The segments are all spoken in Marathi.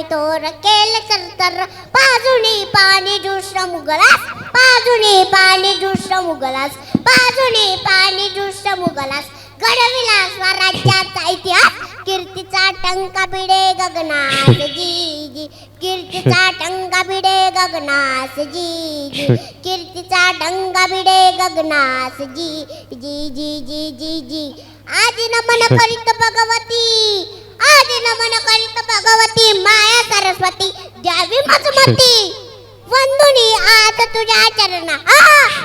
पराक्रमी तोर केल तर बाजूनी पाणी दुष्ट मुगलास बाजूनी पाणी दुष्ट मुगलास बाजूनी पाणी दुष्ट मुगलास. घडविला स्वराज्याचा इतिहास कीर्तीचा टंका भिडे गगनास जी जी. कीर्तीचा टंका भिडे गगनास जी जी. कीर्तीचा डंगा भिडे गगनास जी जी जी जी जी जी. आदि नमन करीत भगवती आदि नमन करीत भगवती माया सरस्वती द्यावी मजमती वंदुनी आत तुझ्या चरणा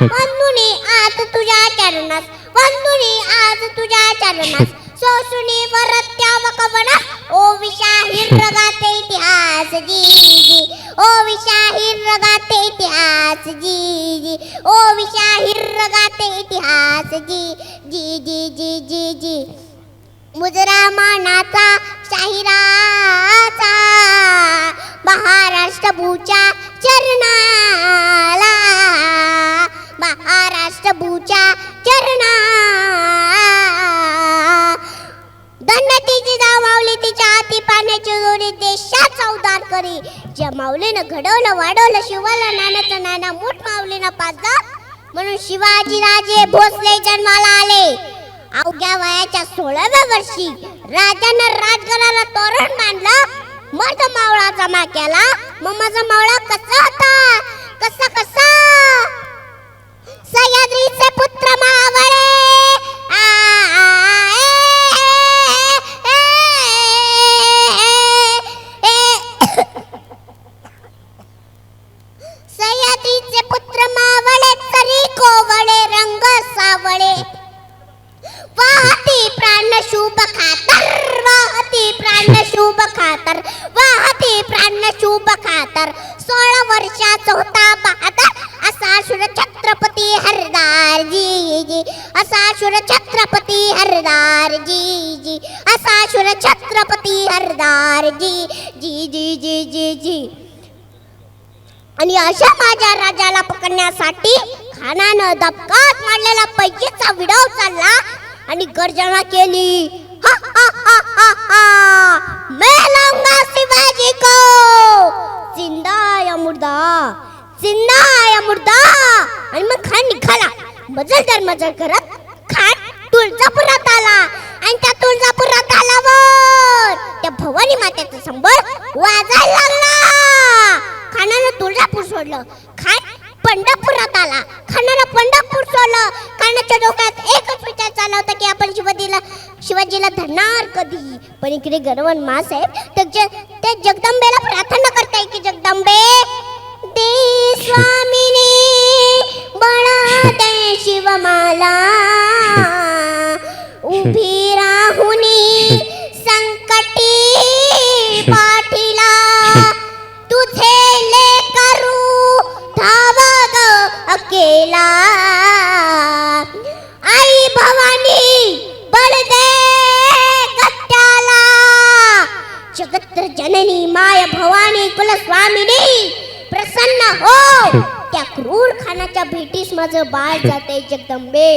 वंदुनी आत तुझ्या चरणास. वंदुनी आज तुझ्या चरणास. सोसुनी वरत्या वकवना ओ विशाहीर रगाते इतिहास जी जी ओ विशाहीर रगाते इतिहास जी जी ओ विशाहीर रगाते इतिहास जी जी जी जी जी जी. मुजरा मानाचा शाहिराचा. महाराष्ट्रभूच्या चरणाला. महाराष्ट्रभूच्या चरणा धन्य तिची माऊली तिच्या हाती पाण्याची जोडी देशाचा उद्धार करी. ज्या माऊलीनं घडवलं वाढवलं शिवाला नानाचं नाना मूठ माऊलीनं पाजलं म्हणून शिवाजी राजे भोसले जन्माला आले. अवघ्या वयाच्या सोळाव्या वर्षी राजानं राजगडाला तोरण बांधलं. माझा मावळा जमा केला. मग माझा मावळा कसा होता? कसा कसा? वर्षाचा होता बहादर असा शूर छत्रपती हरदार जी जी असा शूर छत्रपती हरदार जी जी असा शूर छत्रपती हरदार जी जी जी जी जी. जी आणि अशा माझ्या राजाला पकडण्यासाठी खानानं दबकात मारलेला पैकीचा विडव चालला आणि गर्जना केली. हा हा हा हा हा. मजल करत खान तुळजापुरात आला. आणि त्या तुळजापुरात आल्यावर त्या भवानी मातेचा संबर वाजायला लागला. खानानं तुळजापूर सोडलं. खान पंढरपुरात आला. खानानं पंढरपूर सोडलं. खानाच्या डोक्यात एकच विचार चालला होता की आपण शिवाजीला शिवाजीला धरणार कधी? पण इकडे गणवन मासाहेब तर ते जगदंबेला प्रार्थना करताय की जगदंबे दे स्वामिनी बळ दे शिवमाला. उभी राहुनी संकटी पाठीला. तुझे ले करू धावा ग अकेला. आई भवानी बळ दे कट्ट्याला. जगत जननी माय भवानी कुलस्वामिनी प्रसन्न हो. खानाच्या भेटीस माझं बाळ जाते जगदंबे.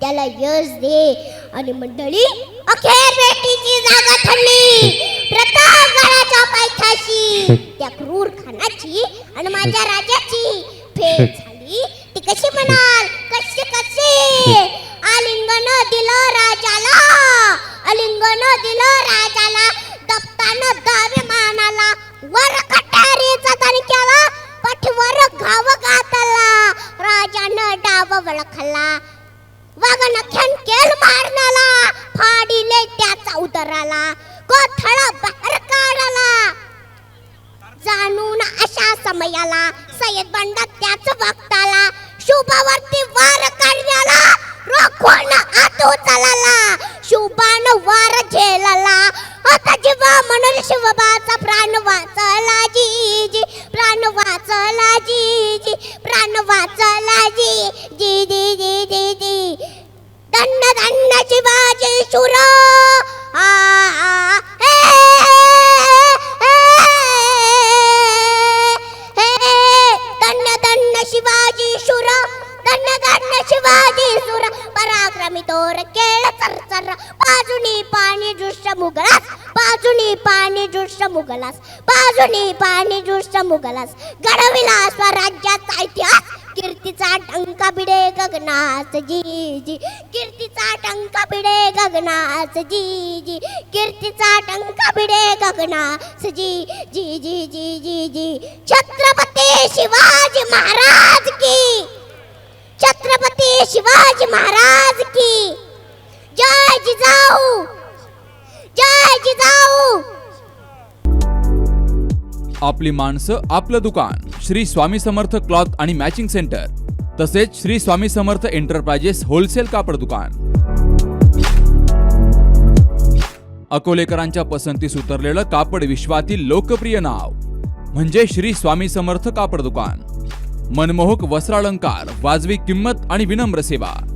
त्याला यश दे. आणि मंडळी अखेर भेटीची जागा ठरली. प्रतापगडाच्या पायथ्याशी. त्या क्रूर खानाची आणि माझ्या राजाची भेट झाली. ती कशी म्हणाल? कसे कसे आलिंगन दिलं राजाला. आलिंगन दिलं राजाला. दप्तानं दावे मानाला. वर राजानं डाव वळखला. वागन केल मारणाला फाडीले त्याचा उदराला कोथळा बाहेर काढला जाणून अशा समयाला सय्यद बंडा त्याच वक्ताला शुभावरती वार काढण्याला रोखून आत उचलला शुभान वार झेलला. म्हणून शिवबाचा प्राण वाचला जी जी प्राण वाचला जी जी प्राण वाचला जी जी जी जी जी जी धन्य शिवाजी शुरा केळ चरचर बाजूनी पाणी दृश्य मुगलास. बाजूनी पाणी दृष्ट मुघलास बाजूनी पाणी दृष्ट मुघलास घडविला स्वराज्याचा इतिहास. कीर्तीचा टंका बिडे गगनास जी जी कीर्तीचा टंका बिडे गगनास जी जी कीर्तीचा टंका बिडे गगनास जी जी जी जी जी जी. छत्रपती शिवाजी महाराज की. छत्रपती शिवाजी महाराज की. जय जिजाऊ! जय जिजाऊ! आपली माणसं आपलं दुकान श्री स्वामी समर्थ क्लॉथ आणि मॅचिंग सेंटर तसेच श्री स्वामी समर्थ एंटरप्राइजेस होलसेल कापड दुकान. अकोलेकरांच्या पसंतीस उतरलेलं कापड विश्वातील लोकप्रिय नाव म्हणजे श्री स्वामी समर्थ कापड दुकान. मनमोहक वस्त्रालंकार वाजवी किंमत आणि विनम्र सेवा.